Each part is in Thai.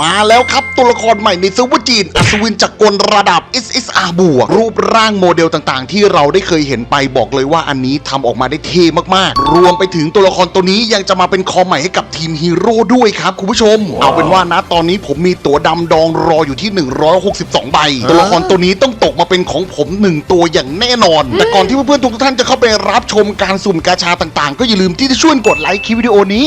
มาแล้วครับตัวละครใหม่ในเซิร์ฟเวอร์จีน อัศวินจักรกลระดับ SSR บวกรูปร่างโมเดลต่างๆ ที่เราได้เคยเห็นไปบอกเลยว่าอันนี้ทำออกมาได้เท่มากๆ รวมไปถึงตัวละครตัวนี้ยังจะมาเป็นคอใหม่ให้กับทีมฮีโร่ด้วยครับคุณผู้ชม เอาเป็นว่านะตอนนี้ผมมีตัวดำดองรออยู่ที่ 162 ใบ ตัวละครตัวนี้ต้องตกมาเป็นของผมหนึ่งตัวอย่างแน่นอน แต่ก่อนที่เพื่อนๆทุกท่านจะเข้าไปรับชมการสุ่มกาชาต่างๆ ก็อย่าลืมที่จะช่วยกดไลค์คลิปวิดีโอนี้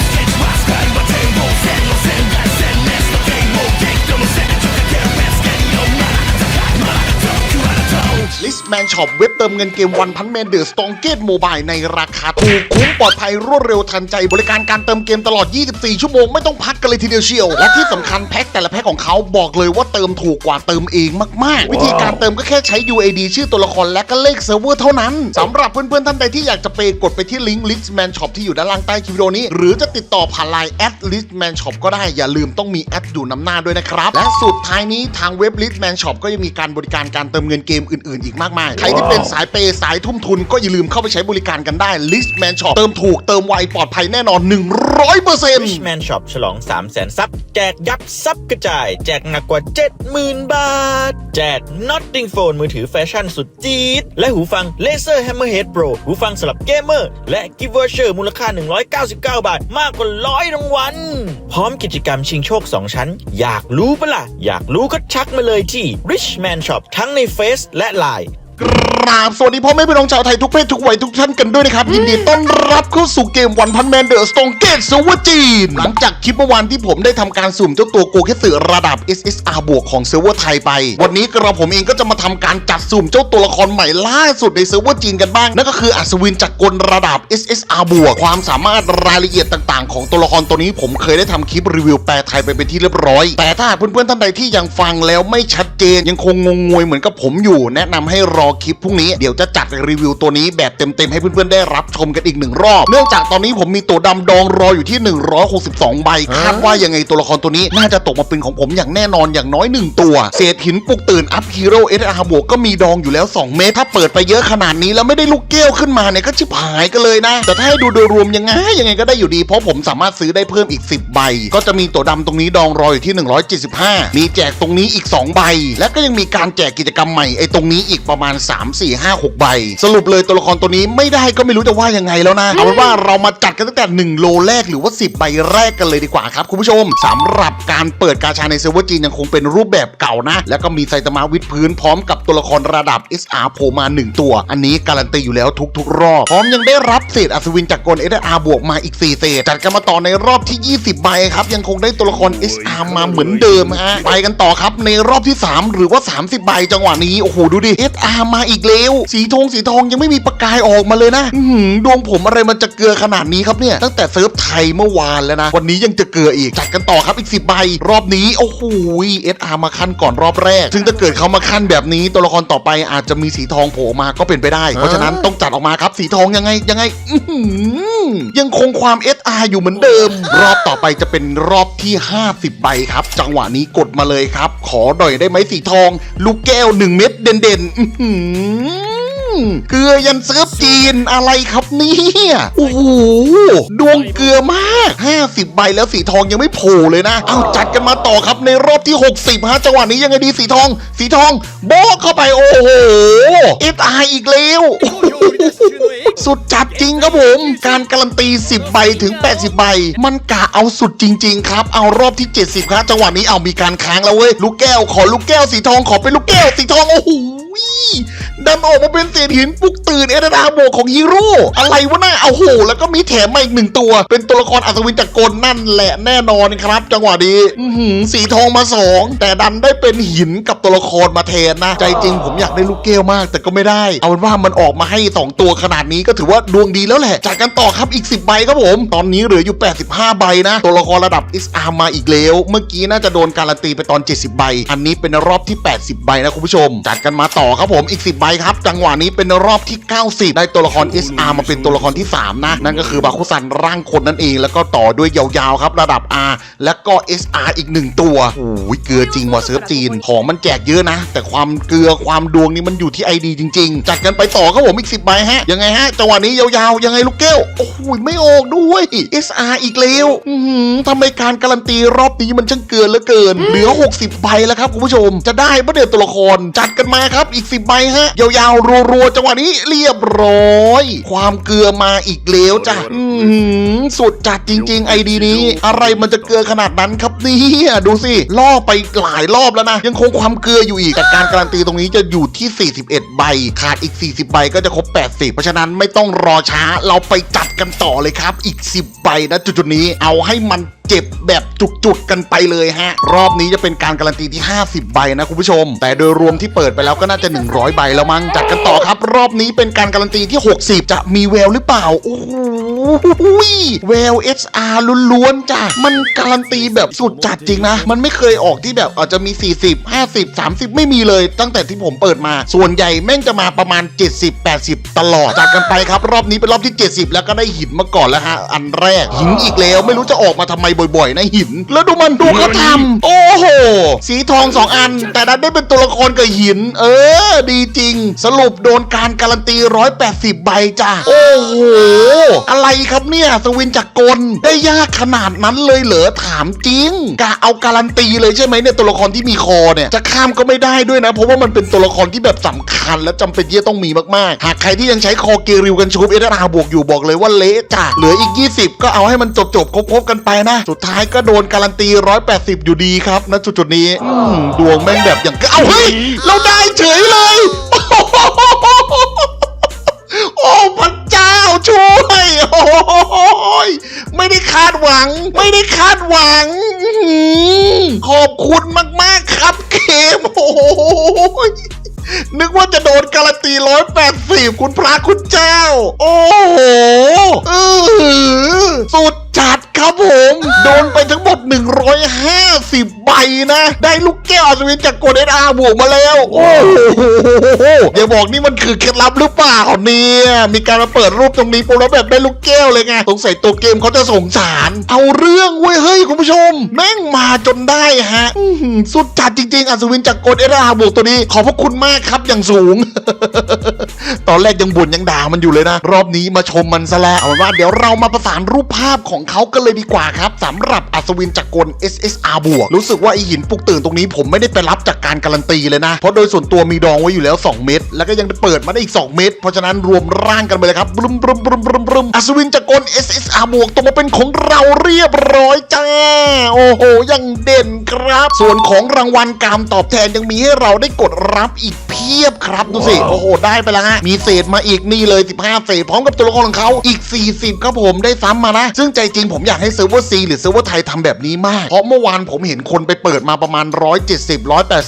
แมนช็อปเว็บเติมเงินเกมวันพันแมนเดอร์สตองเกตโมบายในราคาถูกคุ้มปลอดภัยรวดเร็วทันใจ บริการการเติมเกมตลอด 24 ชั่วโมงไม่ต้องพักกันเลยทีเดียวเชียว และที่สำคัญแพ็คแต่ละแพ็คของเขาบอกเลยว่าเติมถูกกว่าเติมเองมากๆ วิธีการเติมก็แค่ใช้ UAD ชื่อตัวละครและก็เลขเซิร์ฟเวอร์เท่านั้นสำหรับเพื่อนๆท่านใดที่อยากจะเปกดไปที่ลิงก์ลิสแมนช็อปที่อยู่ด้านล่างใต้คลิปวิดีโอนี้ หรือจะติดต่อผ่านไลน์แอดลิสแมนช็อปก็ได้อย่าลืมต้องมีแอดอยู่นำหน้าด้วยนะครับและสุดท้ายนี้ทางเว็บลิสแมนช็อปก็ยังมีการบริการการเติมเงินเกมอื่นๆ อีกมากมาย ใครที่เป็นสายเปย์สายทุ่มทุนก็อย่าลืมเข้าไปใช้บริการกันได้ List Man Shop เติมถูกเติมไวปลอดภัยแน่นอน 100% Rich Man Shop ฉลอง 3 0 0แสนซับแจกยับซับกระจาย แจกหนักกว่า 70,000 บาท แจก Notting Phone มือถือแฟชั่นสุดจี๊ด และหูฟัง Laser Hammerhead Pro หูฟังสำหรับเกมเมอร์ และ Gift Voucher มูลค่า 199 บาท มากกว่าร้อยรางวัลพร้อมกิจกรรมชิงโชค 2 ชั้น อยากรู้ปะล่ะ อยากรู้ก็ชักมาเลยที่ Rich Man Shop ทั้งในเฟซและ Line กราบสวัสดีพ่อแม่พี่น้องชาวไทยทุกเพศทุกวัยทุกท่านกันด้วยนะครับ ยินดีต้อนรับเข้าสู่เกมวันพันแมนเดอร์สตองเกตสวจีนหลังจากคลิปเมื่อวานที่ผมได้ทำการสุ่มเจ้าตัวโกเคสึระดับ SSR บวกของเซิร์ฟเวอร์ไทยไป วันนี้กระผมเองก็จะมาทำการจัดสุ่มเจ้าตัวละครใหม่ล่าสุดในเซิร์ฟเวอร์จีนกันบ้าง นั่นก็คืออัศวินจักรกลระดับ SSR บวกความสามารถรายละเอียดต่างๆ ของตัวละครตัวนี้ผมเคยได้ทำคลิปรีวิวแปลไทยไปเป็นที่เรียบร้อย แต่ถ้าหากเพื่อนๆท่านใดที่ยังฟังแล้วไม่ชัดเจนยังคงงงงวยเหมือนกับผมอยู่ แนะนำให้รอคลิปพรุ่งนี้เดี๋ยวจะจัดรีวิวตัวนี้แบบเต็มๆให้เพื่อนๆได้รับชมกันอีกหนึ่งรอบ เนื่องจากตอนนี้ผมมีตัวดำดองรออยู่ที่ 162 ใบคาดว่ายังไงตัวละครตัวนี้น่าจะตกมาเป็นของผมอย่างแน่นอนอย่างน้อย 1 ตัว เศษหินปลุกตื่นอัพฮีโร่เอสอาร์บวกก็มีดองอยู่แล้ว 2 เมตร ถ้าเปิดไปเยอะขนาดนี้แล้วไม่ได้ลูกแก้วขึ้นมาเนี่ยก็ชิบหายกันเลยนะ แต่ถ้าให้ดูโดยรวมยังไงยังไงก็ได้อยู่ดี เพราะผมสามารถซื้อได้เพิ่มอีก 10 ใบ ก็จะมีตัวดำตรงนี้ดองรออยู่ที่ 175 มีแจกตรงนี้อีก 2 ใบ และก็ยังมีการแจกกิจกรรมใหม่ไอ้ตรงนี้อีกประมาณ3 4 5 6 ใบ สรุปเลยตัวละครตัวนี้ไม่ได้ก็ไม่รู้จะว่ายังไงแล้วนะเอาเป็นว่าเรามาจัดกันตั้งแต่ 1 โลแรกหรือว่า 10 ใบแรกกันเลยดีกว่าครับ คุณผู้ชมสำหรับการเปิดกาชาในเซิร์ฟเวอร์จีนยังคงเป็นรูปแบบเก่านะ แล้วก็มีไซตามะวิดพื้นพร้อมกับตัวละครระดับ SR โผล่มา 1 ตัว อันนี้การันตีอยู่แล้วทุกๆ รอบ พร้อมยังได้รับเศษอัศวินจากกล SR บวกมาอีก4เศษจัดกันมาต่อในรอบที่ 20 ใบครับยังคงได้ตัวละคร SR มาเหมือนเดิมฮะไปกันต่อครับในรอบที่ 3 หรือว่า 30 ใบจังหวะนี้โอ้โหดูดิ SR มาอีกแล้วสีทองสีทองยังไม่มีประกายออกมาเลยนะอื้อหือดวงผมอะไรมันจะเกลือขนาดนี้ครับเนี่ย ตั้งแต่เซิร์ฟไทยเมื่อวานแล้วนะ วันนี้ยังจะเกลืออีก จัดกันต่อครับอีก10ใบ รอบนี้ โอ้โห SR มาขั้นก่อนรอบแรก ซึ่งถ้าเกิดเขามาขั้นแบบนี้ตัวละครต่อไปอาจจะมีสีทองโผล่มาก็เป็นไปได้ เพราะฉะนั้นต้องจัดออกมาครับสีทองยังไงยังไงอื้อหือยังคงความ SR อยู่เหมือนเดิม รอบต่อไปจะเป็นรอบที่ 50 ใบครับ จังหวะนี้กดมาเลยครับ ขอหน่อยได้ไหมสีทอง ลูกแก้ว 1 เม็ดเด่นๆอื้อหือเกลือยันเซิร์ฟจีนอะไรครับเนี่ยโอ้โหดวงเกลือมาก 50 ใบแล้วสีทองยังไม่โผล่เลยนะ เอาจัดกันมาต่อครับในรอบที่ 60ฮะจังหวะนี้ยังไงดีสีทอง สีทองโบกเข้าไปโอ้โหเอสไออีกแล้วสุดจัดจริงครับผม การการันตี 10 ใบถึง 80 ใบ มันกะเอาสุดจริง ๆ ครับ เอารอบที่ 70 ครับ จังหวะนี้เอามีการค้างแล้วเว้ย ลูกแก้วขอลูกแก้วสีทองขอเป็นลูกแก้วสีทอง โอ้โห ดันออกมาเป็นเศษหินปุกตื่นเอเดดาโบกของฮีโร่อะไรวะน่าเอาโห แล้วก็มีแถมมาอีกหนึ่งตัว เป็นตัวละครอัศวินจักรกลนั่นแหละแน่นอนครับ จังหวะนี้อื้อหือสีทองมาสองแต่ดันได้เป็นหินกับตัวละครมาแทนนะ ใจจริงผมอยากได้ลูกแก้วมาก แต่ก็ไม่ได้ เอาเป็นว่ามันออกมาให้ 2 ตัวขนาดนี้ก็ถือว่าดวงดีแล้วแหละจากกันต่อครับอีก 10 ใบครับผม ตอนนี้เหลืออยู่ 85 ใบนะ ตัวละครระดับ SR มาอีกแล้ว เมื่อกี้น่าจะโดนการันตีไปตอน 70 ใบ อันนี้เป็นรอบที่ 80 ใบนะคุณผู้ชมจัดกันมาต่อต่อครับผมอีก 10 ใบครับ จังหวะนี้เป็นรอบที่ 90 ได้ตัวละคร SR มาเป็นตัวละครที่ 3 นะ นั่นก็คือบาคุซันร่างคนนั่นเอง แล้วก็ต่อด้วยยาวๆครับ ระดับ R แล้วก็ SR อีก 1 ตัวโอ้ยเกลือจริงว่ะเซิร์ฟจีน ของมันแจกเยอะนะ แต่ความเกลือความดวงนี่มันอยู่ที่ ID จริงๆ จัดกันไปต่อครับผมอีก 10 ใบฮะ ยังไงฮะ จังหวะนี้ยาวๆ ยังไงลูกแก้ว โอ้โหไม่ออกด้วย SR อีกแล้วอื้อหือทำไมการการันตีรอบนี้มันช่างเกินเหลือเกิน เหลือ 60 ใบแล้วครับคุณผู้ชม จะได้ประเดี๋ยวตัวละครจัดกันมาครับอีก10ใบฮะ ยาวๆรัวๆจังหวะนี้เรียบร้อย ความเกลือมาอีกแล้วจ้ะอื้อหือสุดจัดจริง ๆ ไอดีนี้ อะไรมันจะเกลือขนาดนั้นครับเนี่ยดูสิล่อไปหลายรอบแล้วนะ ยังคงความเกลืออยู่อีกแต่การการันตีตรงนี้จะอยู่ที่ 41 ใบ ขาดอีก 40 ใบก็จะครบ 80 เพราะฉะนั้นไม่ต้องรอช้าเราไปจัดกันต่อเลยครับ อีก 10 ใบนะจุดๆนี้เอาให้มัน เจ็บแบบจุกๆกันไปเลยฮะ รอบนี้จะเป็นการการันตีที่ 50 ใบนะคุณผู้ชม แต่โดยรวมที่เปิดไปแล้วก็น่าจะ 100 ใบแล้วมั้งจัดกันต่อครับ รอบนี้เป็นการการันตีที่ 60 จะมีแววหรือเปล่าโอ้โหแวว SR ล้วนๆจ้ะมันการันตีแบบสุดจัดจริงนะ มันไม่เคยออกที่แบบอาจจะมี 40 50 30 ไม่มีเลยตั้งแต่ที่ผมเปิดมา ส่วนใหญ่แม่งจะมาประมาณ 70 80 ตลอดจัดกันไปครับ รอบนี้เป็นรอบที่ 70 แล้วก็ได้หินมาก่อนแล้วฮะอันแรกหินอีกแล้วไม่รู้จะออกมาทำไมบ่อยๆนะหิน แล้วดูมันดูเขาทำโอ้โห สีทองสองอัน แต่ดันได้เป็นตัวละครกับหิน เออ ดีจริง สรุปโดนการการันตี 180 ใบจ้ะ โอ้โห อะไรครับเนี่ย สวินจากกล ได้ยากขนาดนั้นเลยเหรอ ถามจริงกะเอาการันตีเลยใช่ไหมเนี่ยตัวละครที่มีคอเนี่ย จะข้ามก็ไม่ได้ด้วยนะ เพราะว่ามันเป็นตัวละครที่แบบสำคัญ และจำเป็นที่จะต้องมีมากๆ หากใครที่ยังใช้คอเกริวกันชูบเอเดอาบวกอยู่บอกเลยว่าเละจ้ะเหลืออีก 20 ก็เอาให้มันจบจบๆครบๆกันไปนะสุดท้ายก็โดนการันตี 180 อยู่ดีครับณจุดๆนี้อืมดวงแม่งแบบอย่างก็เอาเฮ้ยเราได้เฉยเลย โอ้พระเจ้าช่วยโอ้ยไม่ได้คาดหวัง ไม่ได้คาดหวังอื้อหือขอบคุณมาก ๆ ครับเกมโอ้ยนึกว่าจะโดนการันตีร้อยแปดสิบคุณพระคุณเจ้า โอ้โหเออสุดจัด ครับผม โดนไปทั้งหมด150 ใบนะ ได้ลูกแก้วอัศวินจากโกเด้นอาบวกมาแล้ว โอ้โหอย่าบอกนี่มันคือเคล็ดลับหรือเปล่าเนี่ยมีการมาเปิดรูปตรงนี้ปุ๊บแล้วแบบได้ลูกแก้วเลยไงสงสัยตัวเกมเขาจะสงสาร เอาเรื่องเว้ยเฮ้ยคุณผู้ชม แม่งมาจนได้ฮะสุดจัดจริงๆอัศวินจากโกเด้นอาบวกตัวนี้ ขอบพระคุณมากครับอย่างสูง ตอนแรกยังบ่นยังด่ามันอยู่เลยนะ รอบนี้มาชมมันซะแล้วเอาว่าเดี๋ยวเรามาประสานรูปภาพของเขากันเลยดีกว่าครับสำหรับอัศวินจักกล SSR บวกรู้สึกว่าไอหินปลุกตื่นตรงนี้ผมไม่ได้ไปรับจากการการันตีเลยนะ เพราะโดยส่วนตัวมีดองไว้อยู่แล้ว 2 เม็ดแล้วก็ยังได้เปิดมาได้อีก 2 เม็ดเพราะฉะนั้นรวมร่างกันไปเลยครับบรุมบรุมบรุมบรุมบรุมอัศวินจักรกล SSR บวกตกมาเป็นของเราเรียบร้อยจ้า โอ้โหยังเด่นครับ ส่วนของรางวัลการตอบแทนยังมีให้เราได้กดรับอีก พียบครับดูสิโอ้โหได้ไปแล้วฮะมีเศษมาอีกนี่เลย 15 เศษพร้อมกับตัวละครของเขาอีก 40 ครับผมได้ซ้ำมานะ ซึ่งใจจริงผมอยากให้เซิร์ฟเวอร์ซีหรือเซิร์ฟเวอร์ไทยทำแบบนี้มาก เพราะเมื่อวานผมเห็นคนไปเปิดมาประมาณ 170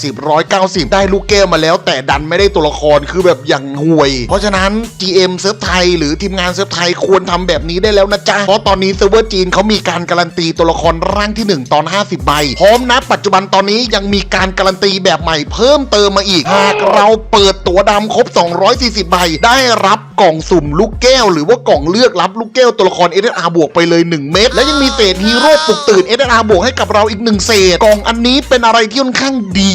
180 190 ได้ลูกแก้วมาแล้ว แต่ดันไม่ได้ตัวละครคือแบบอย่างห่วย เพราะฉะนั้น GM เซิร์ฟไทยหรือทีมงานเซิร์ฟไทยควรทำแบบนี้ได้แล้วนะจ๊ะเพราะตอนนี้เซิร์ฟเวอร์จีนเขามีการการันตีตัวละครร่างที่ 1 ตอน 50 ใบ พร้อมนะปัจจุบันตอนนี้ยังมีการการันตีแบบใหม่เพิ่มเติมมาอีกหากเราเปิดตัวดำครบ 240 ใบ ได้รับกล่องสุ่มลูกแก้ว หรือว่ากล่องเลือกรับลูกแก้วตัวละคร SSR บวกไปเลย 1 เม็ดและยังมีเศษฮีโร่ปลุกตื่น SSR บวกให้กับเราอีก 1 เศษ กล่องอันนี้เป็นอะไรที่ค่อนข้างดี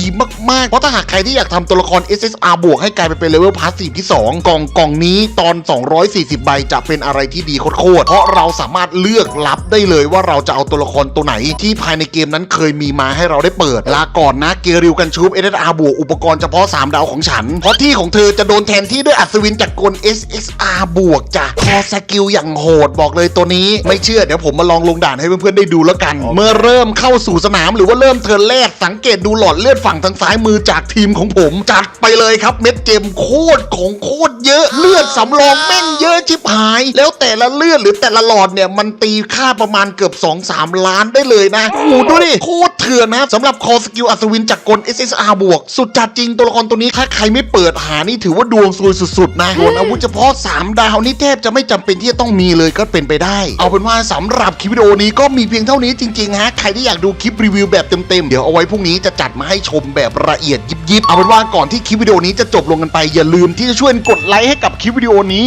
มากๆ เพราะถ้าหากใครที่อยากทำตัวละคร SSR บวกให้กลายไปเป็นเลเวลพาสซีฟที่ 2 กล่องกล่องนี้ตอน 240 ใบจะเป็นอะไรที่ดีโคตรเพราะเราสามารถเลือกรับได้เลยว่าเราจะเอาตัวละครตัวไหน ที่ภายในเกมนั้นเคยมีมาให้เราได้เปิดลาก่อนนะเกริวกันชูบ SSR บวกอุปกรณ์เฉพาะ3ดาวของฉันเพราะที่ของเธอจะโดนแทนที่ด้วยอัศวินจากกล SSR บวกจ้ะคอสกิลอย่างโหดบอกเลยตัวนี้ ไม่เชื่อเดี๋ยวผมมาลองลงด่านให้เพื่อนๆได้ดูแล้วกัน เมื่อเริ่มเข้าสู่สนามหรือว่าเริ่มเทิร์นแรกสังเกตดูหลอดเลือดฝั่งทางซ้ายมือจากทีมของผม จัดไปเลยครับเม็ดเจมโคตรของโคตรเยอะเลือดสำรองแม่งเยอะชิบหาย แล้วแต่ละเลือดหรือแต่ละหลอดเนี่ยมันตีค่าประมาณเกือบ 2-3 ล้านได้เลยนะโอ้โหดูดิโคตรเถื่อนนะสำหรับคอสกิลอัศวินจากกล SSR บวกสุดจัดจริงตัวละครตัวนี้ถ้าใครไม่เปิดหานี่ถือว่าดวงซวยสุดๆนะส่วนอาวุธเฉพาะเพาะ 3 ดาวนี่แทบจะไม่จำเป็นที่จะต้องมีเลยก็เป็นไปได้ เอาเป็นว่าสำหรับคลิปวิดีโอนี้ก็มีเพียงเท่านี้จริงๆฮะใครที่อยากดูคลิปรีวิวแบบเต็มๆเดี๋ยวเอาไว้พรุ่งนี้จะจัดมาให้ชมแบบละเอียดยิบๆเอาเป็นว่าก่อนที่คลิปวิดีโอนี้จะจบลงกันไปอย่าลืมที่จะช่วยกดไลค์ให้กับคลิปวิดีโอนี้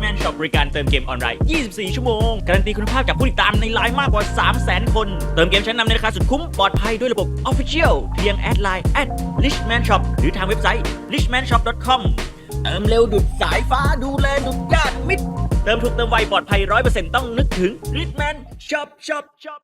กับบริการเติมเกมออนไลน์ 24 ชั่วโมง การันตีคุณภาพจากผู้ติดตามในไลน์มากกว่า 300,000 คน เติมเกมชั้นนำในราคาสุดคุ้ม ปลอดภัยด้วยระบบ Official เพียงแอดไลน์ at Richman Shop หรือทางเว็บไซต์ richmanshop.com เติมเร็วดุดสายฟ้าดูแลดุดญาติมิตร เติมถูกเติมไวปลอดภัย 100%ต้องนึกถึง Richman Shop Shop Shop